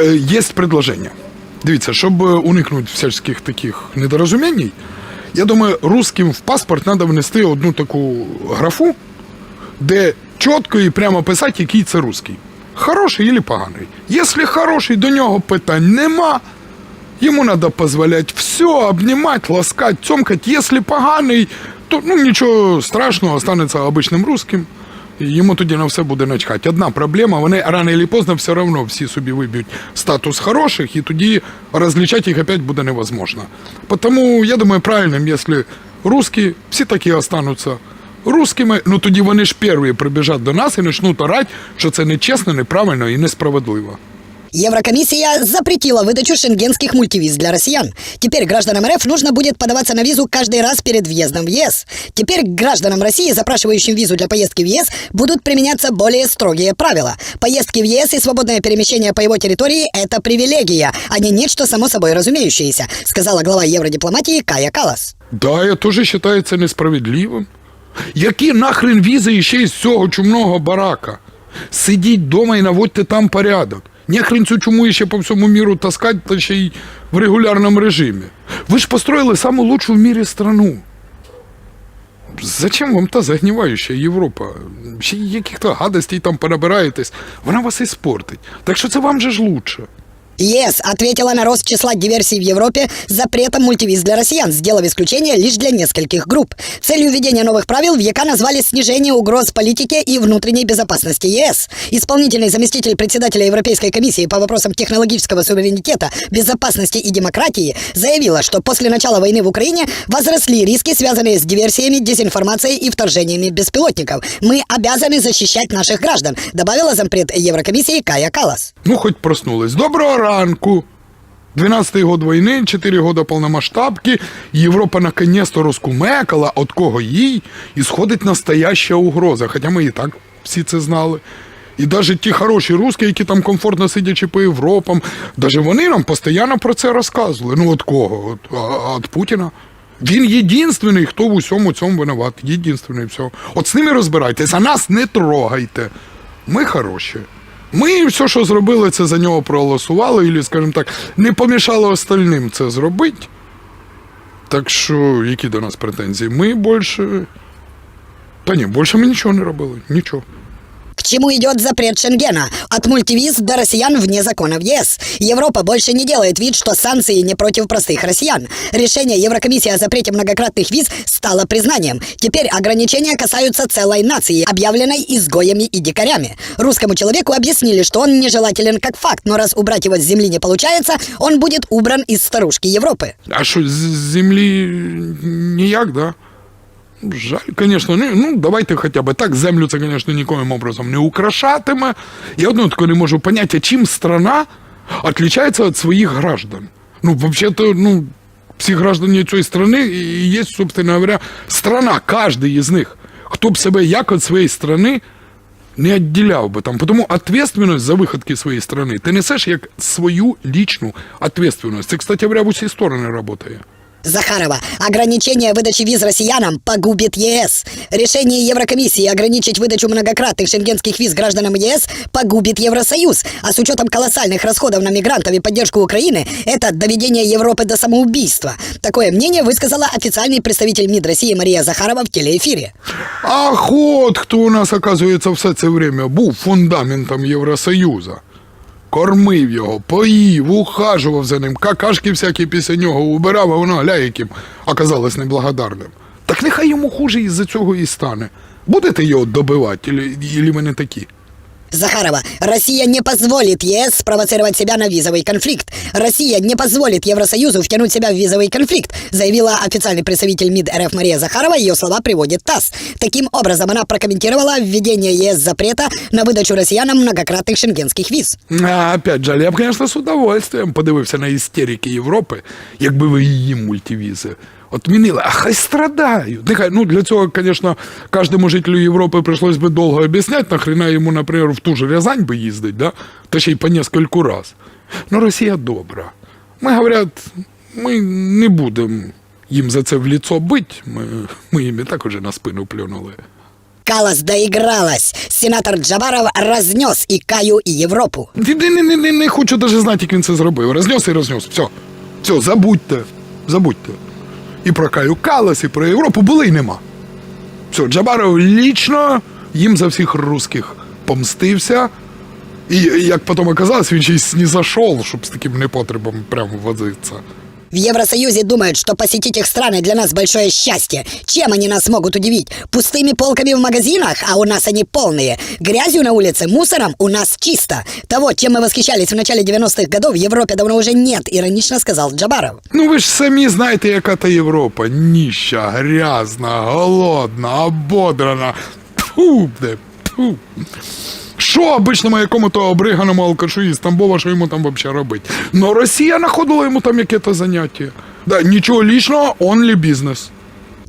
Е, Є предложення. Дивіться, щоб е, уникнути всяких таких недорозумінь, я думаю, русським в паспорт треба внести одну таку графу, де чітко і прямо писати, який це русський. Хороший чи поганий. Якщо хороший, до нього питань нема. Йому треба дозволяти все, обнімати, ласкати, цьомкати. Якщо поганий, то ну, нічого страшного, останеться обичним русським. Йому тоді на все буде начхати. Одна проблема, вони рано чи поздно все одно всі собі виб'ють статус хороших, і тоді розлічати їх опять буде невозможно. Тому я думаю, правильним, якщо русські, всі такі остануться русскими, ну тоді вони ж перші прибіжать до нас і почнуть орати, що це нечесно, неправильно і несправедливо. Еврокомиссия запретила выдачу шенгенских мультивиз для россиян. Теперь гражданам РФ нужно будет подаваться на визу каждый раз перед въездом в ЕС. Теперь к гражданам России, запрашивающим визу для поездки в ЕС, будут применяться более строгие правила. Поездки в ЕС и свободное перемещение по его территории – это привилегия, а не нечто само собой разумеющееся, сказала глава евродипломатии Кая Калас. Да, я теж вважаю це несправедливим. Які нахрен візи ще із цього чумного барака? Сидіть вдома і наводьте там порядок. Нехрен цю чуму ще по всьому міру таскать, та ще й в регулярному режимі. Ви ж построїли саму лучшу в мірі страну. Зачем вам та загніваюча Європа? Ще яких-то гадостей там перебираєтесь, вона вас іспортить. Так що це вам же ж лучше. ЕС ответила на рост числа диверсий в Европе запретом мультивиз для россиян, сделав исключение лишь для нескольких групп. Целью введения новых правил в ЕК назвали снижение угроз политике и внутренней безопасности ЕС. Исполнительный заместитель председателя Европейской комиссии по вопросам технологического суверенитета, безопасности и демократии заявила, что после начала войны в Украине возросли риски, связанные с диверсиями, дезинформацией и вторжениями беспилотников. Мы обязаны защищать наших граждан, добавила зампред Еврокомиссии Кая Калас. Ну, хоч проснулись. Доброго ранку. 12-й год війни, 4 года повномасштабки, Європа наконец-то розкумекала, от кого їй, і сходить настояща угроза. Хоча ми і так всі це знали. І навіть ті хороші русські, які там комфортно сидячи по Європам, навіть вони нам постійно про це розказували. Ну от кого? От, от Путіна. Він єдинственний, хто в усьому цьому винуват. Єдинственний все. От з ними розбирайтесь, а нас не трогайте. Ми хороші. Ми все, що зробили, це за нього проголосували, і, скажімо так, не помішали остальним це зробити. Так що, які до нас претензії? Ми більше. Та ні, більше ми нічого не робили. Нічого. К чему идет запрет Шенгена? От мультивиз до россиян вне закона в ЕС. Европа больше не делает вид, что санкции не против простых россиян. Решение Еврокомиссии о запрете многократных виз стало признанием. Теперь ограничения касаются целой нации, объявленной изгоями и дикарями. Русскому человеку объяснили, что он нежелателен как факт, но раз убрать его с земли не получается, он будет убран из старушки Европы. А що, з з землі ніяк, да? Жаль, звісно, ну, давайте хоча б так. Землю це, звісно, нікоїм образом не украшатиме. Я одно тако не можу поняти, а чим страна отличается від своїх граждан. Ну, взагалі-то, ну, всі граждані цієї страни і є, собственно говоря, страна, кожен із них. Хто б себе як від своєї страни не відділяв би там. Тому відповідальність за виходки своєї страни ти несеш як свою лічну відповідальність. Це, кстати говоря, в усі сторони працює. Захарова. Ограничение выдачи виз россиянам погубит ЕС. Решение Еврокомиссии ограничить выдачу многократных шенгенских виз гражданам ЕС погубит Евросоюз. А с учетом колоссальных расходов на мигрантов и поддержку Украины, это доведение Европы до самоубийства. Такое мнение высказала официальный представитель МИД России Мария Захарова в телеэфире. Ах, от хто у нас, оказується, все це время був фундаментом Євросоюзу. Кормив його, поїв, ухажував за ним, какашки всякі після нього убирав, а воно гля яким оказалось неблагодарним. Так нехай йому хуже із-за цього і стане. Будете його добивати, ілі ми не такі? Захарова. Россия не позволит ЕС спровоцировать себя на визовый конфликт. Россия не позволит Евросоюзу втянуть себя в визовый конфликт, заявила официальный представитель МИД РФ Мария Захарова. Ее слова приводит ТАСС. Таким образом, она прокомментировала введение ЕС запрета на выдачу россиянам многократных шенгенских виз. А, опять же, я б, звісно, з удовольствием подивився на істерики Європи, якби ви її мультивізи Отмінили. А хай страдають. Нехай, ну, для цього, звісно, кожному жителю Європи прийшлось би довго об'ясняти, нахрена йому, наприклад, в ту ж Рязань би їздить, да? та ще й по нескольку раз. Ну, Росія добра. Ми, говорять, ми не будемо їм за це в ліцо бити, ми, ми їм і так уже на спину плюнули. Калас доигралась. Сенатор Джабаров разнес и Каю, и Европу. Не, не, не, не, не хочу навіть знати, як він це зробив. Рознес і рознес. Все. Все, забудьте. Забудьте. І про Каю Калас, і про Європу були й нема. Все, Джабаров лічно їм за всіх русських помстився. І як потім оказалось, він ще й снизошов, щоб з таким непотребом прямо возитися. В Евросоюзе думают, что посетить их страны для нас большое счастье. Чем они нас могут удивить? Пустыми полками в магазинах, а у нас они полные. Грязью на улице, мусором у нас чисто. Того, чем мы восхищались в начале 90-х годов, в Европе давно уже нет, иронично сказал Джабаров. Ну ви ж самі знаєте, яка та Європа. Ніща, грязна, голодна, ободрана. Тьфу, де, тьфу. Що обичному якому-то обриганому алкашу із Тамбова, що йому там взагалі робить? Но Росія знаходила йому там яке-то заняття. Да, нічого лічного, онлі бізнес.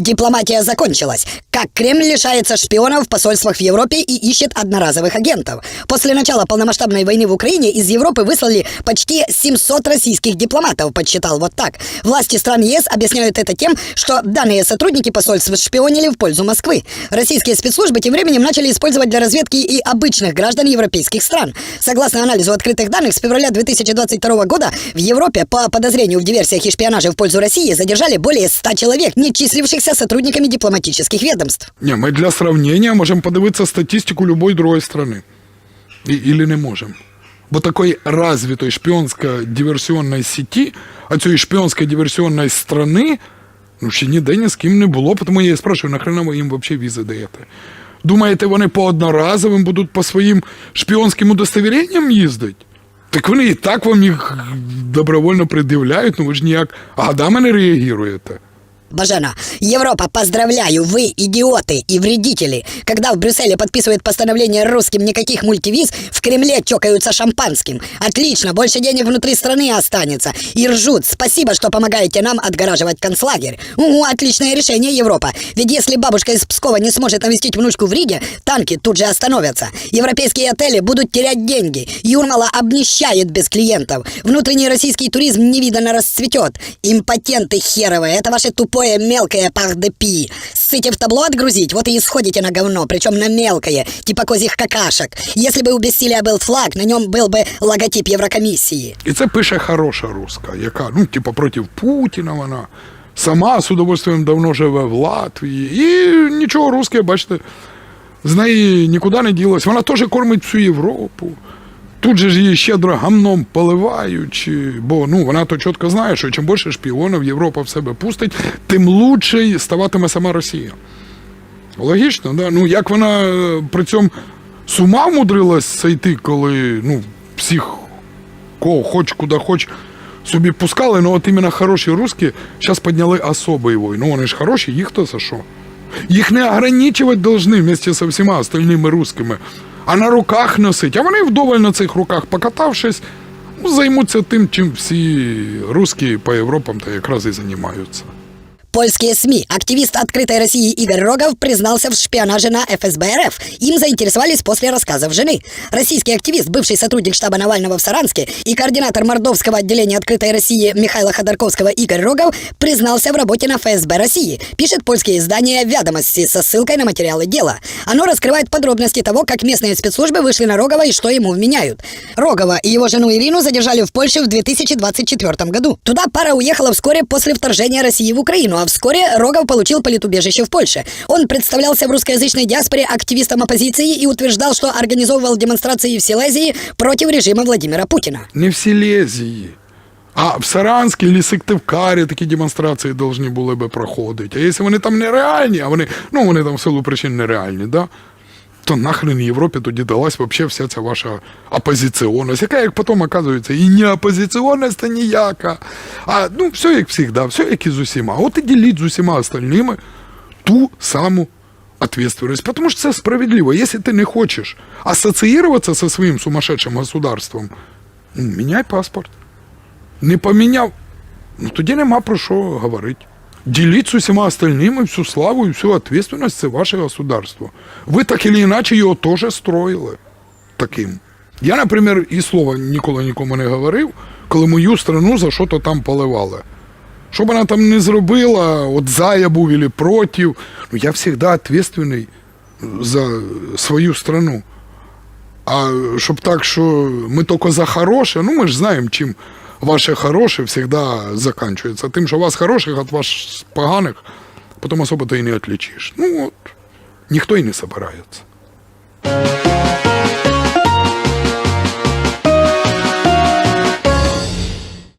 Дипломатия закончилась. Как Кремль лишается шпионов в посольствах в Европе и ищет одноразовых агентов. После начала полномасштабной войны в Украине из Европы выслали почти 700 российских дипломатов, подсчитал вот так. Власти стран ЕС объясняют это тем, что данные сотрудники посольств шпионили в пользу Москвы. Российские спецслужбы тем временем начали использовать для разведки и обычных граждан европейских стран. Согласно анализу открытых данных, с февраля 2022 года в Европе по подозрению в диверсиях и шпионаже в пользу России задержали более 100 человек, не числившихся сотрудниками дипломатических ведомств. Ні, ми для сравнення можемо подивитися статистику любої другої країни. І, или не можемо. Бо такої развитой шпіонсько-диверсіонної сеті, а цієї шпіонсько-диверсіонної страни, ну ще ніде ні з ким не було, тому я і спрашиваю, нахрена ви їм взагалі візи даєте? Думаєте, вони по одноразовим будуть по своїм шпіонським удостовіренням їздити? Так вони і так вам їх добровольно пред'являють, ну ви ж ніяк годами не реагуєте. Бажена, Европа, поздравляю, вы идиоты и вредители. Когда в Брюсселе подписывают постановление русским никаких мультивиз, в Кремле чокаются шампанским. Отлично, больше денег внутри страны останется. И ржут. Спасибо, что помогаете нам отгораживать концлагерь. Угу, отличное решение, Европа. Ведь если бабушка из Пскова не сможет навестить внучку в Риге, танки тут же остановятся. Европейские отели будут терять деньги. Юрмала обнищает без клиентов. Внутренний российский туризм невиданно расцветет. Импотенты херовые, это ваше тупое мелкое пахдепи. Ссыте в табло отгрузить, вот и исходите на говно, причем на мелкое, типа козьих какашек. Если бы у бессилия был флаг, на нем был бы логотип Еврокомиссии. І це пише хороша руска, яка, ну, типу, проти Путіна вона. Сама з удовольствием давно живе в Латвії. І нічого русське, бачите, з неї нікуди не ділось. Вона теж кормить всю Європу. Тут же ж її щедро гамном поливаючи, бо ну, вона то чітко знає, що чим більше шпіонів Європа в себе пустить, тим лучше ставатиме сама Росія. Логічно, да? Ну як вона е, при цьому з ума вмудрилась зайти, коли ну, всіх кого хоч, куди хоч собі пускали, ну от іменно хороші русські зараз підняли особий вой. Ну вони ж хороші, їх то за що? Їх не ограничувати должны вместе со всіма остальними русскими, а на руках носить. А вони вдоволь на цих руках покатавшись, ну, займуться тим, чим всі русські по Європам та якраз і займаються. Польские СМИ. Активист «Открытой России» Игорь Рогов признался в шпионаже на ФСБ РФ. Им заинтересовались после рассказов жены. Российский активист, бывший сотрудник штаба Навального в Саранске и координатор мордовского отделения «Открытой России» Михаила Ходорковского Игорь Рогов признался в работе на ФСБ России. Пишет польское издание «Ведомости» со ссылкой на материалы дела. Оно раскрывает подробности того, как местные спецслужбы вышли на Рогова и что ему вменяют. Рогова и его жену Ирину задержали в Польше в 2024 году. Туда пара уехала вскоре после вторжения России в Украину, а вскоре Рогов получил политубежище в Польше. Он представлялся в русскоязычной диаспоре активистом оппозиции и утверждал, что организовывал демонстрации в Силезии против режима Владимира Путина. Не в Силезії. А в Саранській чи Сыктывкаре такі демонстрації повинні були би проходити. А якщо вони там нереальні, а вони, ну вони там в силу причин нереальні, да? То нахрен Європі тоді далась вообще вся ця ваша опозиціонність, яка, як потім оказується, і не опозиціонність ніяка. А ну, все як завжди, все як і з усіма. От і діліть з усіма остальними ту саму ответственность. Потому что это справедливо. Если ты не хочешь ассоциироваться со своим сумасшедшим государством, ну, міняй паспорт. Не поміняв, ну тоді нема про що говорити. Діліть з усіма остальними всю славу і всю ответственность це ваше государство. Ви так или іначе його теж строїли таким. Я, наприклад, і слова ніколи нікому не говорив, коли мою страну за що-то там поливали. Що б вона там не зробила, от за я був или проти, ну я завжди ответственний за свою страну. А щоб так, що ми тільки за хороше, ну ми ж знаємо, чим ваше хорошее всегда заканчивается тем, что вас хороших от вас поганых потом особо-то и не отличишь. Ну вот, никто и не собирается.